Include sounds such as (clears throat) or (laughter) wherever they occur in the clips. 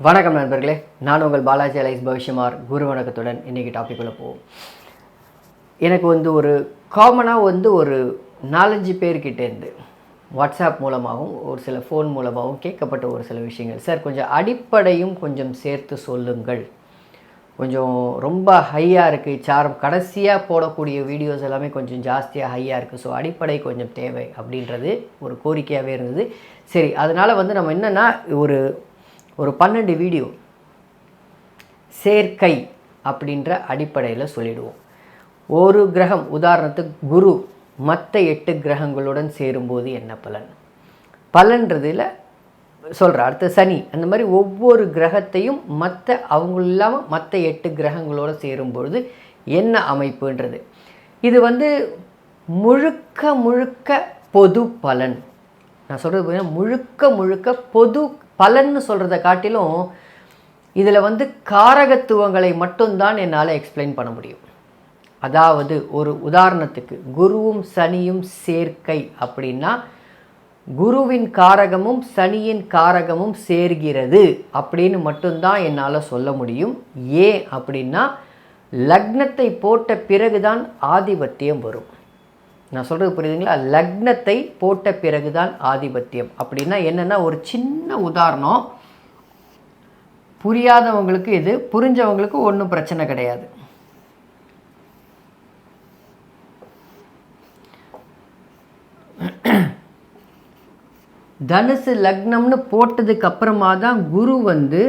வணக்கம் நண்பர்களே. நான் உங்கள் பாலாஜி அலைஸ் பவிஷ்யமார் குரு வணக்கத்துடன் இன்றைக்கி டாபிக்குள்ளே போவோம். எனக்கு வந்து ஒரு காமனாக வந்து ஒரு நாலஞ்சு பேர்கிட்டேருந்து வாட்ஸ்அப் மூலமாகவும் ஒரு சில ஃபோன் மூலமாகவும் கேட்கப்பட்ட ஒரு சில விஷயங்கள். சார் கொஞ்சம் அடிப்படையும் கொஞ்சம் சேர்த்து சொல்லுங்கள். கொஞ்சம் ரொம்ப ஹையாக இருக்குது சாரம் கடைசியாக போடக்கூடிய வீடியோஸ் எல்லாமே கொஞ்சம் ஜாஸ்தியாக ஹையாக இருக்குது ஸோ அடிப்படை கொஞ்சம் தேவை அப்படின்றது ஒரு கோரிக்கையாகவே இருந்தது. சரி அதனால் வந்து நம்ம என்னென்னா ஒரு ஒரு பன்னெண்டு வீடியோ. சேர்க்கை அப்படின்ற அடிப்படையில் சொல்லிடுவோம். ஒரு கிரகம் உதாரணத்துக்கு குரு மற்ற எட்டு கிரகங்களுடன் சேரும்போது என்ன பலன்? பலன்றதில் சொல்கிறேன் அடுத்த சனி. அந்த மாதிரி ஒவ்வொரு கிரகத்தையும் மற்ற அவங்க இல்லாமல் மற்ற எட்டு கிரகங்களோடு சேரும்பொழுது என்ன அமைப்புன்றது? இது வந்து முழுக்க முழுக்க பொது பலன். நான் சொல்கிறது பார்த்தீங்கன்னா முழுக்க முழுக்க பொது பலன்னு சொல்கிறத காட்டிலும் இதில் வந்து காரகத்துவங்களை மட்டும்தான் என்னால் எக்ஸ்பிளைன் பண்ண முடியும். அதாவது ஒரு உதாரணத்துக்கு குருவும் சனியும் சேர்க்கை அப்படின்னா குருவின் காரகமும் சனியின் காரகமும் சேர்கிறது அப்படின்னு மட்டும்தான் என்னால் சொல்ல முடியும். ஏன் அப்படின்னா லக்னத்தை போட்ட பிறகுதான் ஆதிபத்தியம் வரும். நான் சொல்கிறது புரியுதுங்களா? லக்னத்தை போட்ட பிறகுதான் ஆதிபத்தியம். அப்படின்னா என்னென்னா ஒரு சின்ன உதாரணம். புரியாதவங்களுக்கு இது புரிஞ்சவங்களுக்கு ஒன்றும் பிரச்சனை கிடையாது. தனுசு லக்னம்னு போட்டதுக்கு அப்புறமா தான் குரு வந்து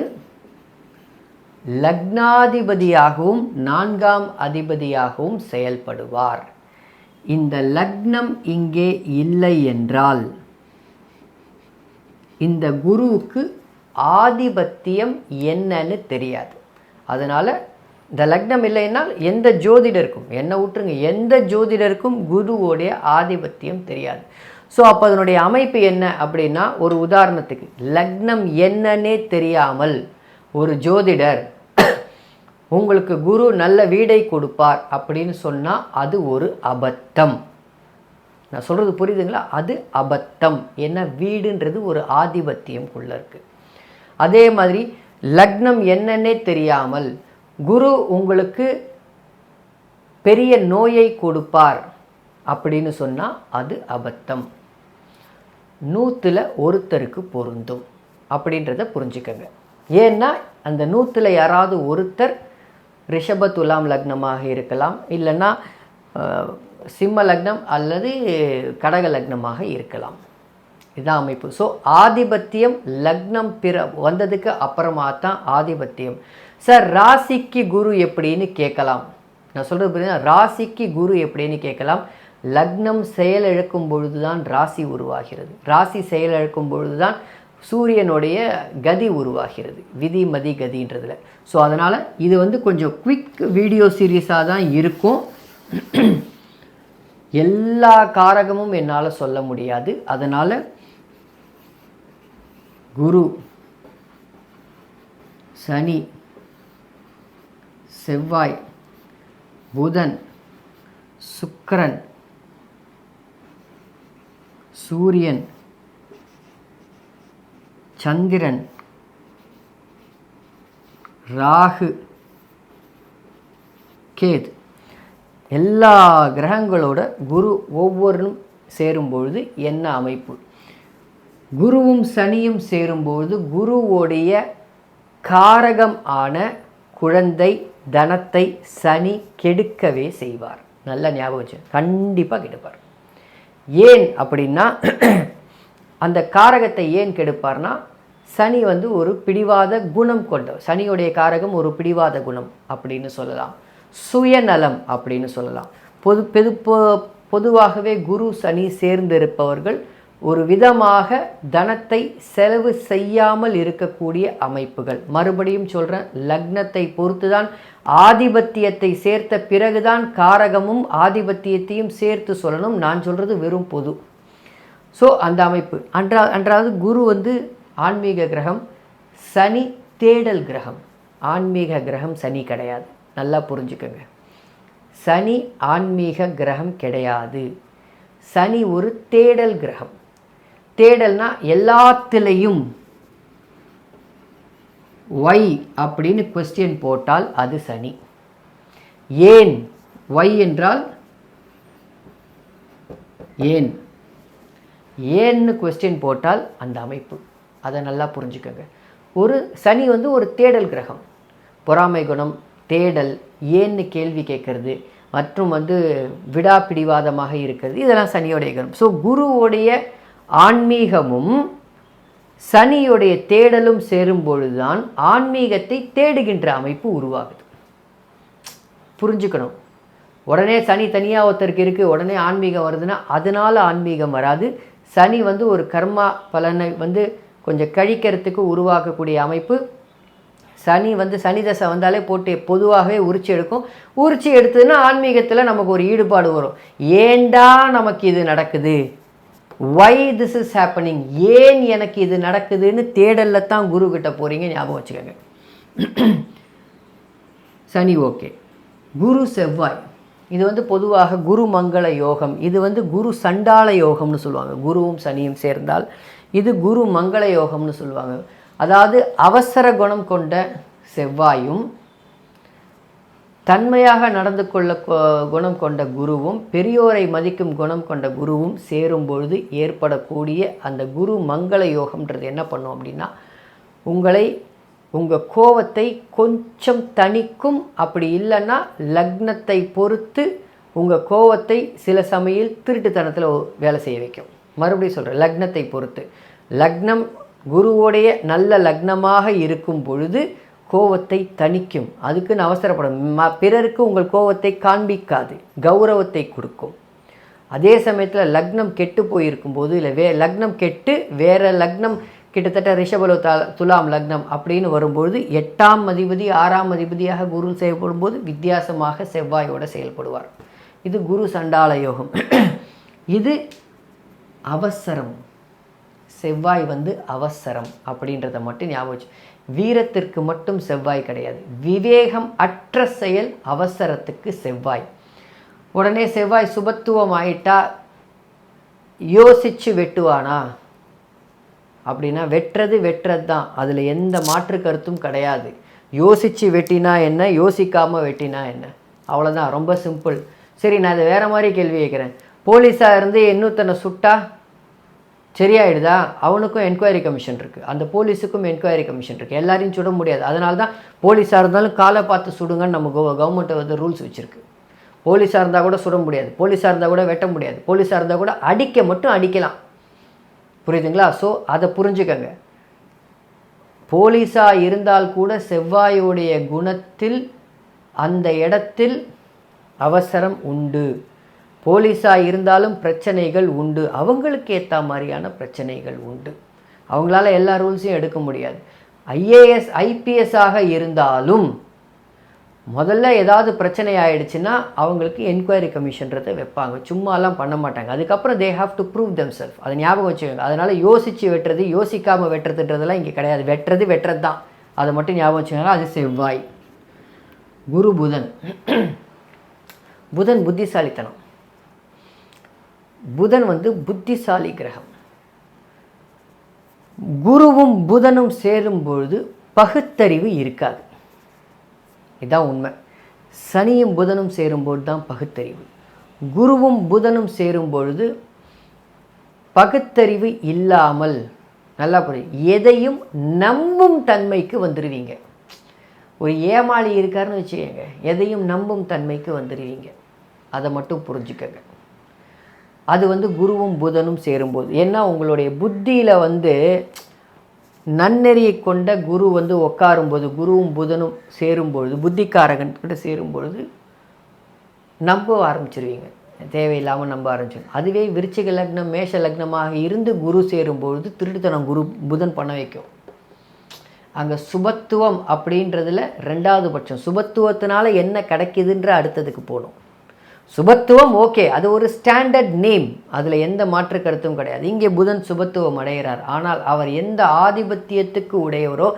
லக்னாதிபதியாகவும் நான்காம் அதிபதியாகவும் செயல்படுவார். இந்த லக்னம் இங்கே இல்லை என்றால் இந்த குருவுக்கு ஆதிபத்தியம் என்னன்னு தெரியாது. அதனால் இந்த லக்னம் இல்லைன்னால் எந்த ஜோதிடருக்கும் என்ன விட்டுருங்க எந்த ஜோதிடருக்கும் குருவோடைய ஆதிபத்தியம் தெரியாது. ஸோ அப்போ அதனுடைய அமைப்பு என்ன அப்படின்னா ஒரு உதாரணத்துக்கு லக்னம் என்னன்னே தெரியாமல் ஒரு ஜோதிடர் உங்களுக்கு குரு நல்ல வீடை கொடுப்பார் அப்படின்னு சொன்னால் அது ஒரு அபத்தம். நான் சொல்கிறது புரியுதுங்களா? அது அபத்தம். ஏன்னா வீடுன்றது ஒரு ஆதிபத்தியம் குள்ளே இருக்குது அதே மாதிரி லக்னம் என்னன்னே தெரியாமல் குரு உங்களுக்கு பெரிய நோயை கொடுப்பார் அப்படின்னு சொன்னால் அது அபத்தம். நூற்றில் ஒருத்தருக்கு பொருந்தும் அப்படின்றத புரிஞ்சுக்கங்க. ஏன்னா அந்த நூற்றில் யாராவது ஒருத்தர் ரிஷப துலாம் லக்னமாக இருக்கலாம். இல்லைன்னா சிம்ம லக்னம் அல்லது கடக லக்னமாக இருக்கலாம். இதான் அமைப்பு. ஸோ ஆதிபத்தியம் லக்னம் பிற வந்ததுக்கு அப்புறமா தான் ஆதிபத்தியம். சார் ராசிக்கு குரு எப்படின்னு கேட்கலாம். நான் சொல்கிறது பார்த்தீங்கன்னா ராசிக்கு குரு எப்படின்னு கேட்கலாம். லக்னம் செயலிழக்கும் பொழுது தான் ராசி உருவாகிறது. ராசி செயலிழக்கும் பொழுது தான் சூரியனுடைய கதி உருவாகிறது. விதி மதி கதின்றதில். ஸோ அதனால் இது வந்து கொஞ்சம் குவிக் வீடியோ சீரீஸாக தான் இருக்கும். எல்லா காரகமும் என்னால் சொல்ல முடியாது. அதனால் குரு சனி செவ்வாய் புதன் சுக்கரன் சூரியன் சந்திரன் ராகு கேது. எல்லா கிரகங்களோட குரு ஒவ்வொன்றும் சேரும்பொழுது என்ன அமைப்பு? குருவும் சனியும் சேரும்பொழுது குருவோடைய காரகம் ஆன குழந்தை தனத்தை சனி கெடுக்கவே செய்வார். நல்ல ஞாபகம் வச்சு கண்டிப்பாக கெடுப்பார். ஏன் அப்படின்னா அந்த காரகத்தை ஏன் கெடுப்பார்னா சனி வந்து ஒரு பிடிவாத குணம் கொண்ட சனியுடைய காரகம் ஒரு பிடிவாத குணம் அப்படின்னு சொல்லலாம். சுயநலம் அப்படின்னு சொல்லலாம். பொது பெது பொ- பொதுவாகவே குரு சனி சேர்ந்திருப்பவர்கள் ஒரு விதமாக தனத்தை செலவு செய்யாமல் இருக்கக்கூடிய அமைப்புகள். மறுபடியும் சொல்கிறேன் லக்னத்தை பொறுத்து தான் ஆதிபத்தியத்தை சேர்த்த பிறகுதான் காரகமும் ஆதிபத்தியத்தையும் சேர்த்து சொல்லணும். நான் சொல்கிறது வெறும் பொது. ஸோ அந்த அமைப்பு. அன்றா அன்றாவது குரு வந்து ஆன்மீக கிரகம் சனி தேடல் கிரகம். ஆன்மீக கிரகம் சனி கிடையாது. நல்லா புரிஞ்சுக்கோங்க. சனி ஆன்மீக கிரகம் கிடையாது. சனி ஒரு தேடல் கிரகம். தேடல்னா எல்லாத்துலேயும் ஒய் அப்படின்னு கொஸ்டின் போட்டால் அது சனி. ஏன்? ஒய் என்றால் ஏன்? ஏன்னு கொஸ்டின் போட்டால் அந்த அமைப்பு. அதை நல்லா புரிஞ்சுக்கோங்க. ஒரு சனி வந்து ஒரு தேடல் கிரகம். பொறாமை குணம் தேடல் ஏன்னு கேள்வி கேட்கறது மற்றும் வந்து விடாப்பிடிவாதமாக இருக்கிறது இதெல்லாம் சனியோடைய கிரகம் ஸோ குருவோடைய ஆன்மீகமும் சனியுடைய தேடலும் சேரும் பொழுதுதான் ஆன்மீகத்தை தேடுகின்ற அமைப்பு உருவாகுது. புரிஞ்சுக்கணும். உடனே சனி தனியாக ஒருத்தருக்கு இருக்குது உடனே ஆன்மீகம் வருதுன்னா அதனால் ஆன்மீகம் வராது. சனி வந்து ஒரு கர்மா பலனை வந்து கொஞ்சம் கழிக்கிறதுக்கு உருவாக்கக்கூடிய அமைப்பு. சனி வந்து சனி தசை வந்தாலே போட்டு பொதுவாகவே உரிச்சு எடுக்கும். உரிச்சு எடுத்ததுன்னா ஆன்மீகத்தில் நமக்கு ஒரு ஈடுபாடு வரும். ஏண்டா நமக்கு இது நடக்குது? வை திஸ் இஸ் ஹேப்பனிங் ஏன் எனக்கு இது நடக்குதுன்னு தேடலில் தான் குரு கிட்ட போகிறீங்க ஞாபகம் வச்சுக்கோங்க. சனி ஓகே குரு செவ்வாய். இது வந்து பொதுவாக குரு மங்கள யோகம். இது வந்து குரு சண்டால யோகம்னு சொல்லுவாங்க. குருவும் சனியும் சேர்ந்தால் இது குரு மங்கள யோகம்னு சொல்லுவாங்க. அதாவது அவசர குணம் கொண்ட செவ்வாயும் தன்மையாக நடந்து கொள்ள குணம் கொண்ட குருவும் பெரியோரை மதிக்கும் குணம் கொண்ட குருவும் சேரும் பொழுது ஏற்படக்கூடிய அந்த குரு மங்கள யோகம்ன்றது என்ன பண்ணும் அப்படின்னா உங்களை உங்கள் கோவத்தை கொஞ்சம் தணிக்கும். அப்படி இல்லைன்னா லக்னத்தை பொறுத்து உங்கள் கோவத்தை சில சமையல் திருட்டுத்தனத்தில் வேலை செய்ய வைக்கும். மறுபடியும் சொல்கிறேன் லக்னத்தை பொறுத்து. லக்னம் குருவோடைய நல்ல லக்னமாக இருக்கும் பொழுது கோவத்தை தணிக்கும். அதுக்குன்னு அவசரப்படும். ம பிறருக்கு உங்கள் கோவத்தை காண்பிக்காது கௌரவத்தை கொடுக்கும். அதே சமயத்தில் லக்னம் கெட்டு போயிருக்கும் போது இல்லை வே லக்னம் கெட்டு வேறு லக்னம் கிட்டத்தட்ட ரிஷபலோ த துலாம் லக்னம் அப்படின்னு வரும்பொழுது எட்டாம் அதிபதி ஆறாம் அதிபதியாக குரு செயல்படும் போது வித்தியாசமாக செவ்வாயோடு செயல்படுவார். இது குரு சண்டால யோகம் இது அவசரம். செவ்வாய் வந்து அவசரம் அப்படின்றத மட்டும் ஞாபகம் வீரத்திற்கு மட்டும் செவ்வாய் கிடையாது. விவேகம் அற்ற செயல் அவசரத்துக்கு செவ்வாய். உடனே செவ்வாய் சுபத்துவம் ஆயிட்டா யோசிச்சு வெட்டுவானா? அப்படின்னா வெட்டுறது வெட்டுறது தான் அதில் எந்த மாற்று கருத்தும் கிடையாது. யோசித்து வெட்டினா என்ன யோசிக்காமல் வெட்டினா என்ன? அவ்வளோதான் ரொம்ப சிம்பிள் சரி நான் இதை வேறு மாதிரி கேள்வி கேட்குறேன். போலீஸாக இருந்து இன்னொருத்தனை சுட்டா? சரியாயிடுதா? அவனுக்கும் என்கொயரி கமிஷன் இருக்குது அந்த போலீஸுக்கும் என்கொயரி கமிஷன் இருக்குது எல்லாரையும் சுட முடியாது. அதனால தான் போலீஸாக இருந்தாலும் காலை பார்த்து சுடுங்கன்னு நம்ம கவர்மெண்ட்டை வந்து ரூல்ஸ் வச்சுருக்கு. போலீஸாக இருந்தால் கூட சுட முடியாது. போலீஸாக இருந்தால் கூட வெட்ட முடியாது. போலீஸாக இருந்தால் கூட அடிக்க மட்டும் அடிக்கலாம். புரியுதுங்களா? ஸோ அதை புரிஞ்சுக்கங்க. போலீஸாக இருந்தால் கூட செவ்வாயுடைய குணத்தில் அந்த இடத்தில் அவசரம் உண்டு. போலீஸாக இருந்தாலும் பிரச்சனைகள் உண்டு. அவங்களுக்கு ஏற்ற மாதிரியான பிரச்சனைகள் உண்டு. அவங்களால எல்லா ரூல்ஸையும் எடுக்க முடியாது. ஐஏஎஸ் ஐபிஎஸ்ஸாக இருந்தாலும் முதல்ல ஏதாவது பிரச்சனை ஆயிடுச்சுன்னா அவங்களுக்கு என்கொயரி கமிஷன்றதை வைப்பாங்க. சும்மாலாம் பண்ண மாட்டாங்க. அதுக்கப்புறம் they have to prove them self அதை ஞாபகம் வச்சுக்கோங்க. அதனால் யோசித்து வெட்டுறது யோசிக்காமல் வெட்டுறதுன்றதெல்லாம் இங்கே கிடையாது. வெட்டுறது வெட்டுறது தான் அதை மட்டும் ஞாபகம் வச்சுக்கோங்க. அது செவ்வாய். குரு புதன். புதன் புத்திசாலித்தனம். புதன் வந்து புத்திசாலி கிரகம். குருவும் புதனும் சேரும் பொழுது பகுத்தறிவு இருக்காது. இதுதான் உண்மை. சனியும் புதனும் சேரும்போது தான் பகுத்தறிவு. குருவும் புதனும் சேரும் பொழுது பகுத்தறிவு இல்லாமல் நல்லா புரியும் எதையும் நம்பும் தன்மைக்கு வந்துடுவீங்க ஒரு ஏமாளி இருக்காருன்னு வச்சுக்கோங்க எதையும் நம்பும் தன்மைக்கு வந்துடுவீங்க அதை மட்டும் புரிஞ்சுக்கங்க. அது வந்து குருவும் புதனும் சேரும்போது ஏன்னா உங்களுடைய புத்தியில் வந்து நன்னெறியை கொண்ட குரு வந்து உட்காரும்போது குருவும் புதனும் சேரும்பொழுது புத்திக்காரகன் கிட்ட சேரும்பொழுது நம்ப ஆரம்பிச்சிருவீங்க. தேவையில்லாமல் நம்ப ஆரம்பிச்சிடும் அதுவே விருச்சிக லக்னம் மேஷ லக்னமாக இருந்து குரு சேரும்பொழுது திருட்டுத்தனம் குரு புதன் பண்ண வைக்கும். அங்கே சுபத்துவம் அப்படின்றதுல ரெண்டாவது பட்சம். சுபத்துவத்தினால என்ன கிடைக்குதுன்ற அடுத்ததுக்கு போகணும். சுபத்துவம் ஓகே அது ஒரு ஸ்டாண்டர்ட் நேம் அதில் எந்த மாற்று கருத்தும் கிடையாது. இங்கே புதன் சுபத்துவம் அடைகிறார். ஆனால் அவர் எந்த ஆதிபத்தியத்துக்கு உடையவரோ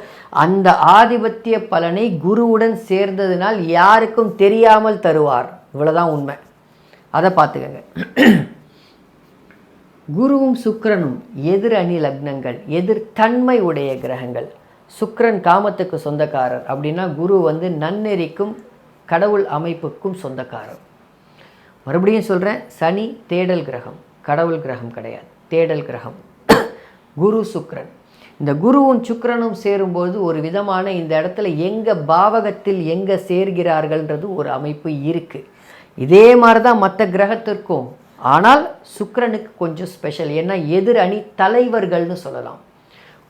அந்த ஆதிபத்திய பலனை குருவுடன் சேர்ந்ததினால் யாருக்கும் தெரியாமல் தருவார். இவ்வளோதான் உண்மை. அதை பார்த்துக்கங்க. குருவும் சுக்கரனும் எதிர் அணி லக்னங்கள் எதிர் தன்மை உடைய கிரகங்கள். சுக்கரன் காமத்துக்கு சொந்தக்காரர். அப்படின்னா குரு வந்து நன்னெறிக்கும் கடவுள் அமைப்புக்கும் சொந்தக்காரர். மறுபடியும் சொல்கிறேன் சனி தேடல் கிரகம் கடவுள் கிரகம் கிடையாது. தேடல் கிரகம். (coughs) குரு சுக்ரன் இந்த குருவும் சுக்கிரனும் சேரும்போது ஒரு விதமான இந்த இடத்துல எங்கே பாவகத்தில் எங்கே சேர்கிறார்கள்ன்றது ஒரு அமைப்பு இருக்குது இதே மாதிரி தான் மற்ற கிரகத்திற்கும். ஆனால் சுக்ரனுக்கு கொஞ்சம் ஸ்பெஷல் ஏன்னா எதிர் அணி தலைவர்கள்னு சொல்லலாம்.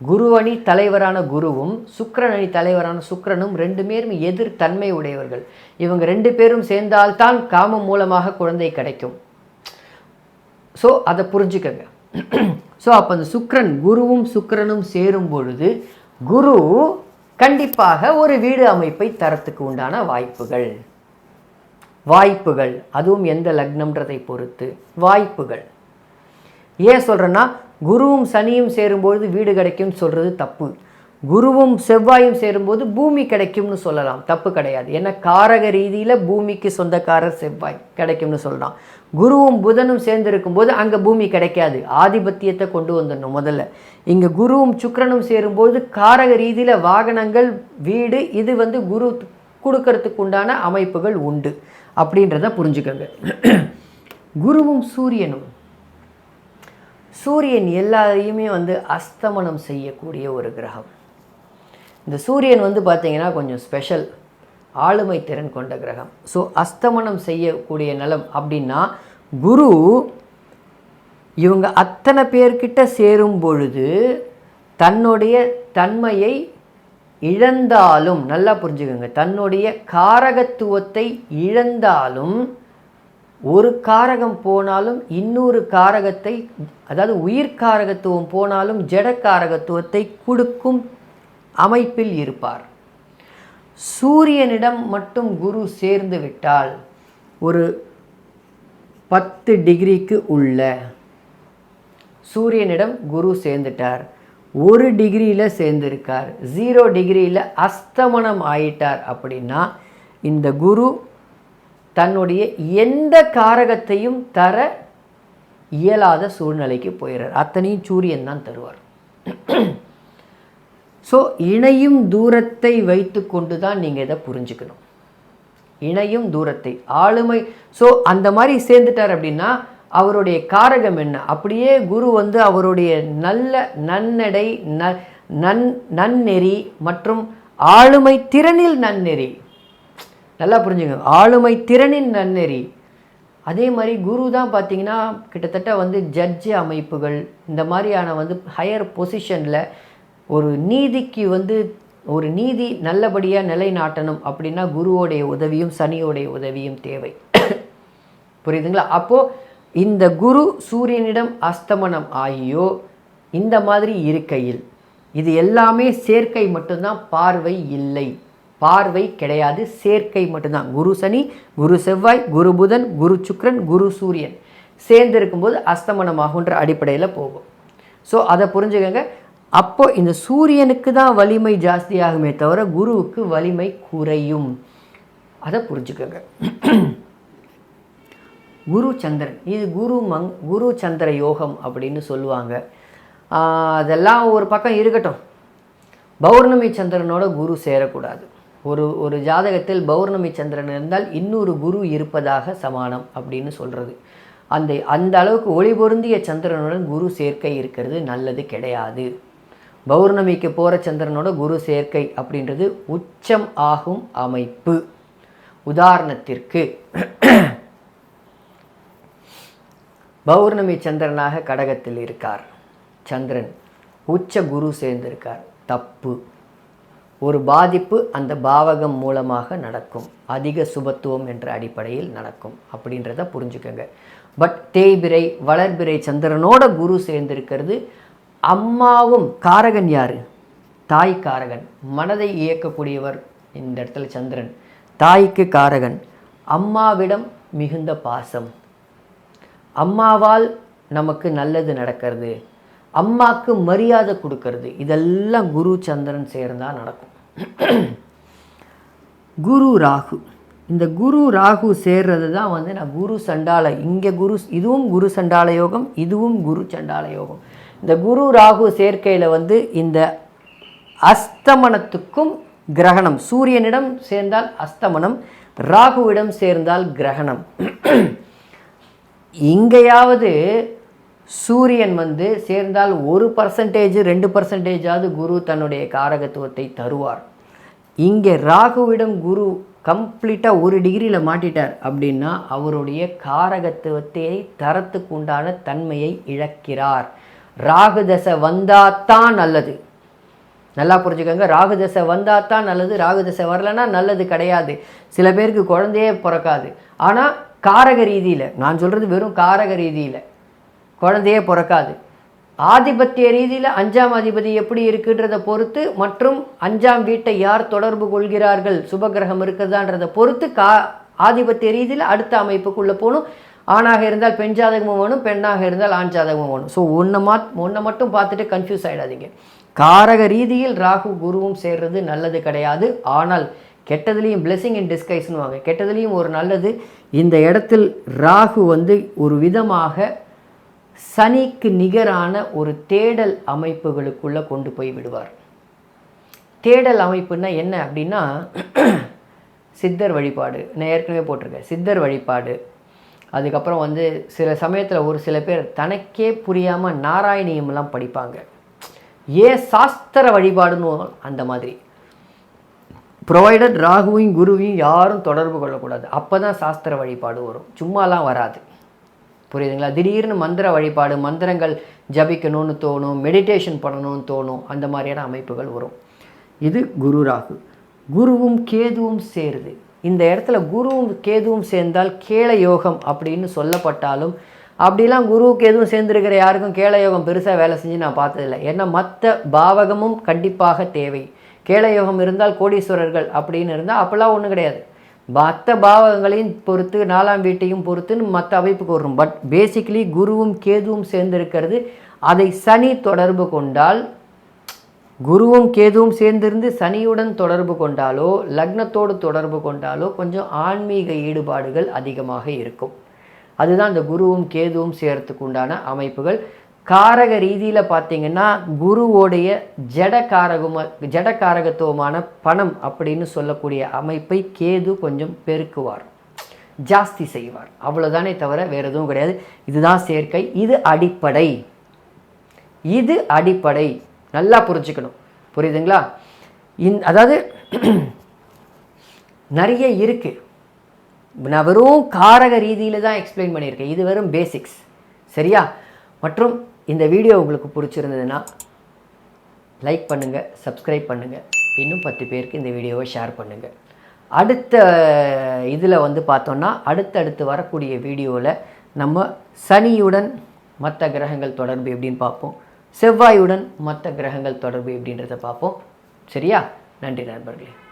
குரு அணி தலைவரான குருவும் சுக்கரனணி அணி தலைவரான சுக்கரனும் ரெண்டு பேரும் எதிர் தன்மை உடையவர்கள். இவங்க ரெண்டு பேரும் சேர்ந்தால்தான் காமம் மூலமாக குழந்தை கிடைக்கும். ஸோ அதை புரிஞ்சுக்கங்க. ஸோ அப்போ அந்த சுக்கரன் குருவும் சுக்கரனும் சேரும் பொழுது குரு கண்டிப்பாக ஒரு வீடு அமைப்பை தரத்துக்கு உண்டான வாய்ப்புகள். வாய்ப்புகள் அதுவும் எந்த லக்னம்ன்றதை பொறுத்து வாய்ப்புகள். ஏன் சொல்கிறேன்னா குருவும் சனியும் சேரும்பொழுது வீடு கிடைக்கும்னு சொல்கிறது தப்பு. குருவும் செவ்வாயும் சேரும்போது பூமி கிடைக்கும்னு சொல்லலாம். தப்பு கிடையாது. ஏன்னா காரக ரீதியில் பூமிக்கு சொந்தக்காரர் செவ்வாய் கிடைக்கும்னு சொல்லலாம். குருவும் புதனும் சேர்ந்திருக்கும் போது அங்கே பூமி கிடைக்காது. ஆதிபத்தியத்தை கொண்டு வந்துடணும் முதல்ல. இங்கே குருவும் சுக்கரனும் சேரும்போது காரக ரீதியில் வாகனங்கள் வீடு இது வந்து குரு கொடுக்கறதுக்கு உண்டான அமைப்புகள் உண்டு. அப்படின்றத புரிஞ்சுக்கோங்க. குருவும் சூரியனும் சூரியன் எல்லாரையுமே வந்து அஸ்தமனம் செய்யக்கூடிய ஒரு கிரகம். இந்த சூரியன் வந்து பார்த்தீங்கன்னா கொஞ்சம் ஸ்பெஷல் ஆளுமை திறன் கொண்ட கிரகம். ஸோ அஸ்தமனம் செய்யக்கூடிய நலம் அப்படின்னா குரு இவங்க அத்தனை பேர்கிட்ட சேரும் பொழுது தன்னுடைய தன்மையை இழந்தாலும் நல்லா புரிஞ்சுக்கோங்க தன்னுடைய காரகத்துவத்தை இழந்தாலும் ஒரு காரகம் போனாலும் இன்னொரு காரகத்தை அதாவது உயிர் காரகத்துவம் போனாலும் ஜட காரகத்துவத்தை கொடுக்கும் அமைப்பில் இருப்பார். சூரியனிடம் மட்டும் குரு சேர்ந்து விட்டால் ஒரு பத்து டிகிரிக்கு உள்ள சூரியனிடம் குரு சேர்ந்துட்டார். ஒரு டிகிரியில் சேர்ந்திருக்கார். ஜீரோ டிகிரியில் அஸ்தமனம் ஆயிட்டார் அப்படின்னா இந்த குரு தன்னுடைய எந்த காரகத்தையும் தர இயலாத சூழ்நிலைக்கு போயிடுறார். அத்தனையும் சூரியன் தான் தருவார். (clears throat) ஸோ இணையும் தூரத்தை வைத்து கொண்டு தான் நீங்கள் இதை புரிஞ்சுக்கணும். இணையும் தூரத்தை ஆளுமை. ஸோ அந்த மாதிரி சேர்ந்துட்டார் அப்படின்னா அவருடைய காரகம் என்ன? அப்படியே குரு வந்து அவருடைய நல்ல நன்னடை ந நன் நன்னெறி மற்றும் ஆளுமை திறனில் நன்னெறி. நல்லா புரிஞ்சுங்க. ஆளுமை திறனின் நன்னெறி. அதே மாதிரி குரு தான் பார்த்தீங்கன்னா கிட்டத்தட்ட வந்து ஜட்ஜு அமைப்புகள் இந்த மாதிரியான வந்து ஹையர் பொசிஷனில் ஒரு நீதிக்கு வந்து ஒரு நீதி நல்லபடியாக நிலைநாட்டணும் அப்படின்னா குருவோடைய உதவியும் சனியோடைய உதவியும் தேவை. புரியுதுங்களா? அப்போது இந்த குரு சூரியனிடம் அஸ்தமனம் ஆகியோ இந்த மாதிரி இருக்கையில் இது எல்லாமே சேர்க்கை மட்டும்தான் பார்வை இல்லை. பார்வை கிடையாது சேர்க்கை மட்டும்தான். குரு சனி குரு செவ்வாய் குரு புதன் குரு சுக்ரன் குரு சூரியன் சேர்ந்து இருக்கும்போது அஸ்தமனமாகுன்ற அடிப்படையில் போகும். ஸோ அதை புரிஞ்சுக்கங்க. அப்போ இந்த சூரியனுக்கு தான் வலிமை ஜாஸ்தியாகுமே தவிர குருவுக்கு வலிமை குறையும். அதை புரிஞ்சுக்கோங்க. குரு சந்திரன் இது குரு மங் குரு சந்திர யோகம் அப்படின்னு சொல்லுவாங்க. அதெல்லாம் ஒரு பக்கம் இருக்கட்டும். பௌர்ணமி சந்திரனோட குரு சேரக்கூடாது. ஒரு ஒரு ஜாதகத்தில் பௌர்ணமி சந்திரன் இருந்தால் இன்னொரு குரு இருப்பதாக சமானம் அப்படின்னு சொல்கிறது அந்த அந்த அளவுக்கு ஒளி பொருந்திய சந்திரனுடன் குரு சேர்க்கை இருக்கிறது நல்லது கிடையாது. பௌர்ணமிக்கு போகிற சந்திரனோட குரு சேர்க்கை அப்படின்றது உச்சம் ஆகும் அமைப்பு. உதாரணத்திற்கு பௌர்ணமி சந்திரனாக கடகத்தில் இருக்கார். சந்திரன் உச்ச குரு சேர்ந்திருக்கார். தப்பு. ஒரு பாதிப்பு அந்த பாவகம் மூலமாக நடக்கும். அதிக சுபத்துவம் என்ற அடிப்படையில் நடக்கும். அப்படின்றத புரிஞ்சுக்கோங்க. பட் தேய்பிரை வளர்பிறை சந்திரனோட குரு சேர்ந்திருக்கிறது. அம்மாவும் காரகன் யார்? தாய் காரகன். மனதை இயக்கக்கூடியவர் இந்த இடத்துல சந்திரன். தாய்க்கு காரகன். அம்மாவிடம் மிகுந்த பாசம். அம்மாவால் நமக்கு நல்லது நடக்கிறது. அம்மாக்கு மரியாதை கொடுக்கறது. இதெல்லாம் குரு சந்திரன் சேர்ந்தால் நடக்கும். குரு ராகு. இந்த குரு ராகு சேர்றது தான் வந்து நான் குரு சண்டால இங்கே குரு இதுவும் குரு சண்டால யோகம் இதுவும் குரு சண்டால யோகம். இந்த குரு ராகு சேர்க்கையில் வந்து இந்த அஸ்தமனத்துக்கும் கிரகணம். சூரியனிடம் சேர்ந்தால் அஸ்தமனம் ராகுவிடம் சேர்ந்தால் கிரகணம். இங்கேயாவது சூரியன் வந்து சேர்ந்தால் ஒரு பர்சன்டேஜ் ரெண்டு பர்சன்டேஜாவது குரு தன்னுடைய காரகத்துவத்தை தருவார். இங்கே ராகுவிடம் குரு கம்ப்ளீட்டாக ஒரு டிகிரியில் மாட்டிட்டார் அப்படின்னா அவருடைய காரகத்துவத்தை தரத்துக்கு உண்டான தன்மையை இழக்கிறார். ராகு தசை வந்தாதான் நல்லது. நல்லா புரிஞ்சுக்கோங்க. ராகு தசை வந்தால் தான் நல்லது. ராகு தசை வரலன்னா நல்லது கிடையாது. சில பேருக்கு குழந்தையே பிறக்காது. ஆனால் காரக ரீதியில் நான் சொல்கிறது வெறும் காரக ரீதியில் குழந்தையே பிறக்காது. ஆதிபத்திய ரீதியில் அஞ்சாம் அதிபதி எப்படி இருக்குன்றதை பொறுத்து மற்றும் அஞ்சாம் வீட்டை யார் தொடர்பு கொள்கிறார்கள் சுபகிரகம் இருக்குதான்றதை பொறுத்து கா ஆதிபத்திய ரீதியில் அடுத்த அமைப்புக்குள்ளே போகணும். ஆணாக இருந்தால் பெண் ஜாதகமும் வேணும் பெண்ணாக இருந்தால் ஆண் ஜாதகமும் வேணும். ஸோ ஒன்றை மாத் ஒன்றை மட்டும் பார்த்துட்டு கன்ஃபியூஸ் ஆகிடாதீங்க காரக ரீதியில் ராகு குருவும் சேர்றது நல்லது கிடையாது. ஆனால் கெட்டதுலேயும் பிளெஸிங் இன் டிஸ்கைஸ்னுவாங்க கெட்டதுலேயும் ஒரு நல்லது. இந்த இடத்தில் ராகு வந்து ஒரு விதமாக சனிக்கு நிகரான ஒரு தேடல் அமைப்புகளுக்குள்ளே கொண்டு போய் விடுவார். தேடல் அமைப்புன்னா என்ன அப்படின்னா சித்தர் வழிபாடு. நான் ஏற்கனவே போட்டிருக்கேன். சித்தர் வழிபாடு. அதுக்கப்புறம் வந்து சில சமயத்தில் ஒரு சில பேர் தனக்கே புரியாமல் நாராயணியம்லாம் படிப்பாங்க. ஏன் சாஸ்திர வழிபாடுன்னு அந்த மாதிரி. ப்ரொவைடட் ராகுவையும் குருவையும் யாரும் தொடர்பு கொள்ளக்கூடாது. அப்போ தான் சாஸ்திர வழிபாடு வரும். சும்மாலாம் வராது. புரியுதுங்களா? திடீர்னு மந்திர வழிபாடு மந்திரங்கள் ஜபிக்கணும்னு தோணும் மெடிடேஷன் பண்ணணும்னு தோணும் அந்த மாதிரியான அமைப்புகள் வரும். இது குரு ராகு. குருவும் கேதுவும் சேருது. இந்த இடத்துல குருவும் கேதுவும் சேர்ந்தால் கேள யோகம் அப்படின்னு சொல்லப்பட்டாலும் அப்படிலாம் குருவுக்கு எதுவும் சேர்ந்துருக்கிற யாருக்கும் கேளயோகம் பெருசாக வேலை செஞ்சு நான் பார்த்ததில்லை. ஏன்னா மற்ற பாவகமும் கண்டிப்பாக தேவை. கேளயோகம் இருந்தால் கோடீஸ்வரர்கள் அப்படின்னு இருந்தால் அப்போல்லாம் ஒன்றும் கிடையாது. மற்ற பாவகங்களையும் பொறுத்து நாலாம் வீட்டையும் பொறுத்துன்னு மற்ற அமைப்புக்கு வரும். பட் பேசிக்கலி குருவும் கேதுவும் சேர்ந்திருக்கிறது. அதை சனி தொடர்பு கொண்டால் குருவும் கேதுவும் சேர்ந்திருந்து சனியுடன் தொடர்பு கொண்டாலோ லக்னத்தோடு தொடர்பு கொண்டாலோ கொஞ்சம் ஆன்மீக ஈடுபாடுகள் அதிகமாக இருக்கும். அதுதான் இந்த குருவும் கேதுவும் சேர்த்துக்கு உண்டான அமைப்புகள். காரக ரீதியில் பார்த்தீங்கன்னா குருவோடைய ஜடகாரகம ஜடகாரகத்துவமான பணம் அப்படின்னு சொல்லக்கூடிய அமைப்பை கேது கொஞ்சம் பெருக்குவார். ஜாஸ்தி செய்வார். அவ்வளோதானே தவிர வேறு எதுவும் கிடையாது. இதுதான் சேர்க்கை. இது அடிப்படை. இது அடிப்படை. நல்லா புரிஞ்சுக்கணும். புரியுதுங்களா? இந் அதாவது நிறைய இருக்குது நான் வெறும் காரக ரீதியில் தான் எக்ஸ்பிளைன் பண்ணியிருக்கேன். இது வெறும் பேசிக்ஸ் சரியா? மற்றும் இந்த வீடியோ உங்களுக்கு பிடிச்சிருந்ததுன்னா லைக் பண்ணுங்கள் சப்ஸ்கிரைப் பண்ணுங்கள் இன்னும் பத்து பேருக்கு இந்த வீடியோவை ஷேர் பண்ணுங்கள் அடுத்த இதில் வந்து பார்த்தோன்னா அடுத்தடுத்து வரக்கூடிய வீடியோவில் நம்ம சனியுடன் மற்ற கிரகங்கள் தொடர்பு எப்படின்னு பார்ப்போம். செவ்வாயுடன் மற்ற கிரகங்கள் தொடர்பு எப்படின்றத பார்ப்போம். சரியா? நன்றி நண்பர்களே.